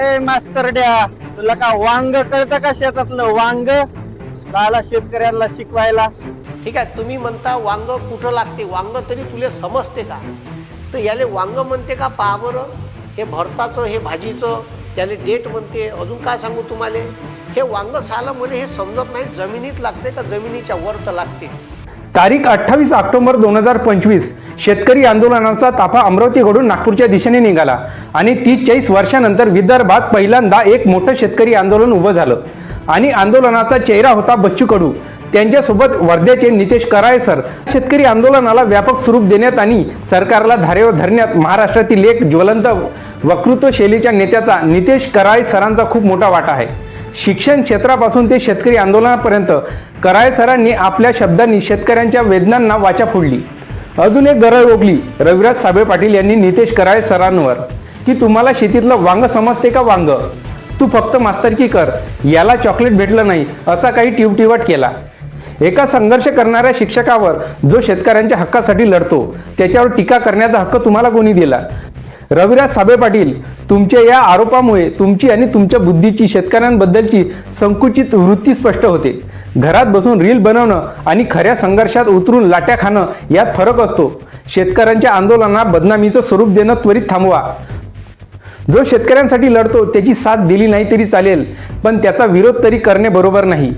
ए मास्तरड्या तुला का वांग कळतं का शेतातलं वांग? लाला शेतकऱ्यांना शिकवायला. ठीक आहे तुम्ही म्हणता वांग कुठं लागते? वांग तरी तुला समजते का? तर याले वांग म्हणते का पहा बरं हे भरताचं हे भाजीचं? त्याले डेट म्हणते? अजून काय सांगू तुम्हाला? हे वांग सालं मला हे समजत नाही. जमिनीत लागते का जमिनीच्या वर तर लागते? तारीख अठ्ठावीस ऑक्टोबर दोन हजार पंचवीस. शेतकरी आंदोलनाचा ताफा अमरावतीकडून नागपूरच्या दिशेने निघाला आणि तीस चाळीस वर्षानंतर विदर्भात पहिल्यांदा एक मोठं शेतकरी आंदोलन उभं झालं. आणि आंदोलनाचा चेहरा होता बच्चू कडू त्यांच्यासोबत वर्ध्याचे नितेश कराळे सर शेतकरी आंदोलनाला व्यापक स्वरूप देण्यात आणि सरकारला धारेवर धरण्यात महाराष्ट्रातील एक ज्वलंत वक्तृत्व शैलीच्या नेत्याचा नितेश कराळे सरांचा खूप मोठा वाटा आहे. शिक्षण क्षेत्रापासून ते शेतकरी आंदोलनापर्यंत कराळे सरांनी आपल्या शब्दांनी शेतकऱ्यांच्या वेदनांना वाचा फोडली. अजून एक गरज ओकली रविराज साबळे पाटील यांनी नितेश कराळे सरांवर की तुम्हाला शेतीतलं वांग समजते का वांग? तू फक्त मास्तरकी कर याला चॉकलेट भेटलं नाही असा काही टिवटिवट केला. एका संघर्ष करणाऱ्या शिक्षकावर जो शेतकऱ्यांच्या हक्कासाठी लढतो त्याच्यावर टीका करण्याचा हक्क तुम्हाला कोणी दिला? रविराज साबे पाटील तुमच्या या आरोपामुळे तुमची आणि तुमच्या बुद्धीची शेतकऱ्यांबद्दलची संकुचित वृत्ती स्पष्ट होते. घरात बसून रील बनवणं आणि खऱ्या संघर्षात उतरून लाट्या खाणं यात फरक असतो. शेतकऱ्यांच्या आंदोलनाला बदनामीचं स्वरूप देणं त्वरित थांबवा. जो शेतकऱ्यांसाठी लढतो त्याची साथ दिली नाही तरी चालेल पण त्याचा विरोध तरी करणे बरोबर नाही.